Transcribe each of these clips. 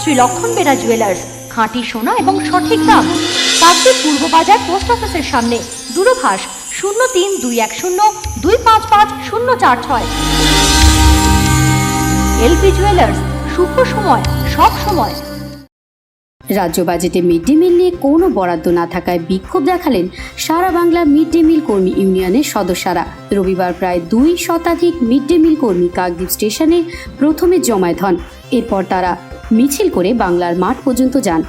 শ্রী লক্ষণ বেরা জুয়েলার্স খাঁটি সোনা এবং সঠিক দাম। কাকদ্বীপ পূর্ব বাজার পোস্ট অফিসের সামনে, দূরভাষ শূন্য তিন দুই এক শূন্য দুই পাঁচ পাঁচ শূন্য চার ছয়। এলপি জুয়েলার্স শুভ সময়, সব সময়। রাজ্য বাজেটে মিড ডে মিল নিয়ে কোনো বরাদ্দ না থাকায় বিক্ষোভ দেখালেন সারা বাংলা মিড ডে মিল কর্মী ইউনিয়নের সদস্যরা। রবিবার প্রায় দুই শতাধিক মিড ডে মিল কর্মী কাকদ্বীপ স্টেশনে প্রথমে জমায়েত হন। এরপর তারা মিছিল করে বাংলার মাঠ পর্যন্ত যান।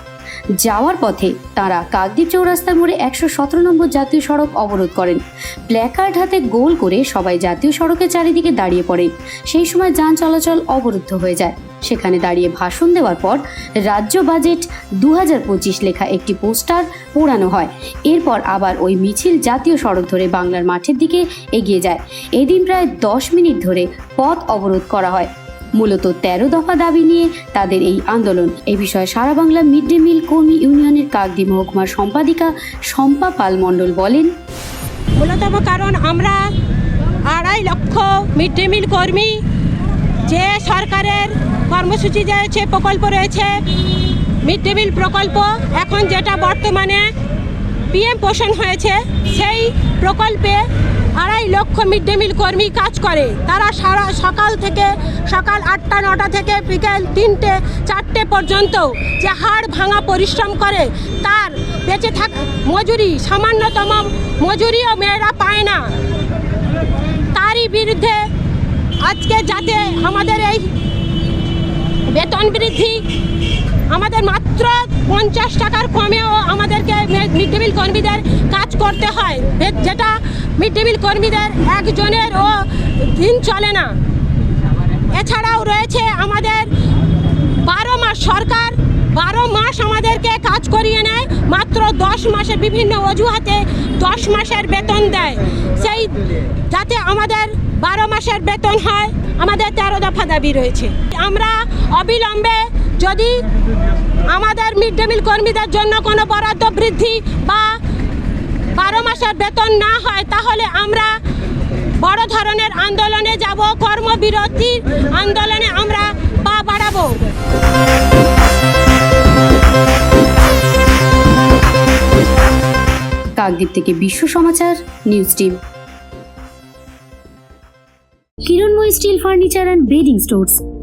যাওয়ার পথে তারা কাকদ্বীপ চৌরাস্তার মোড়ে একশো সতেরো নম্বর জাতীয় সড়ক অবরোধ করেন। প্ল্যাকার্ড হাতে গোল করে সবাই জাতীয় সড়কের চারিদিকে দাঁড়িয়ে পড়ে। সেই সময় যান চলাচল অবরুদ্ধ হয়ে যায়। সেখানে দাঁড়িয়ে ভাষণ দেওয়ার পর রাজ্য বাজেট দু লেখা একটি পোস্টার পোড়ানো হয়। এরপর আবার ওই মিছিল জাতীয় সড়ক ধরে বাংলার মাঠের দিকে এগিয়ে যায়। এদিন প্রায় দশ মিনিট ধরে পথ অবরোধ করা হয়। মূলত তেরো দফা দাবি নিয়ে তাদের এই আন্দোলন। এ বিষয়ে সারা বাংলা মিড ডে মিল কর্মী ইউনিয়নের কাকদি মহকুমার সম্পাদিকা শম্পা পাল মণ্ডল বলেন মূলতম কারণ আমরা আড়াই লক্ষ মিড ডে মিল কর্মী, যে সরকারের কর্মসূচি রয়েছে, প্রকল্প রয়েছে, মিড ডে মিল প্রকল্প, এখন যেটা বর্তমানে পিএম পোষণ হয়েছে, সেই প্রকল্পে আড়াই লক্ষ মিড ডে মিল কর্মী কাজ করে। তারা সারা সকাল থেকে সকাল আটটা, নটা থেকে বিকেল তিনটে, চারটে পর্যন্ত যে হাড় ভাঙা পরিশ্রম করে, তার বেঁচে থাক মজুরি, সামান্যতম মজুরিও মেয়েরা পায় না। তারই বিরুদ্ধে আজকে যাতে আমাদের এই বেতন বৃদ্ধি আমাদের মাত্র পঞ্চাশ টাকার কমেও আমাদেরকে মিড ডে মিল কর্মীদের কাজ করতে হয়। যেটা মিড ডে মিল কর্মীদের একজনের ও দিন চলে না। এছাড়াও রয়েছে আমাদের বারো মাস সরকার, বারো মাস আমাদেরকে কাজ করিয়ে নেয়, মাত্র দশ মাসে বিভিন্ন অজুহাতে দশ মাসের বেতন দেয়। সেই যাতে আমাদের বারো মাসের বেতন হয়, আমাদের তেরো দফা দাবি রয়েছে। আমরা অবিলম্বে যদি আমাদের মিড ডে মিল কর্মীদের জন্য কোনো বরাদ্দ বৃদ্ধি বা বারো মাসের বেতন না হয়, তাহলে আমরা বড় ধরনের আন্দোলনে যাব কর্মবিরতির আন্দোলনে আমরা পা বাড়াবো। কাকদ্বীপ থেকে Biswa Samachar, news team. Kiranmoy steel furniture and bedding stores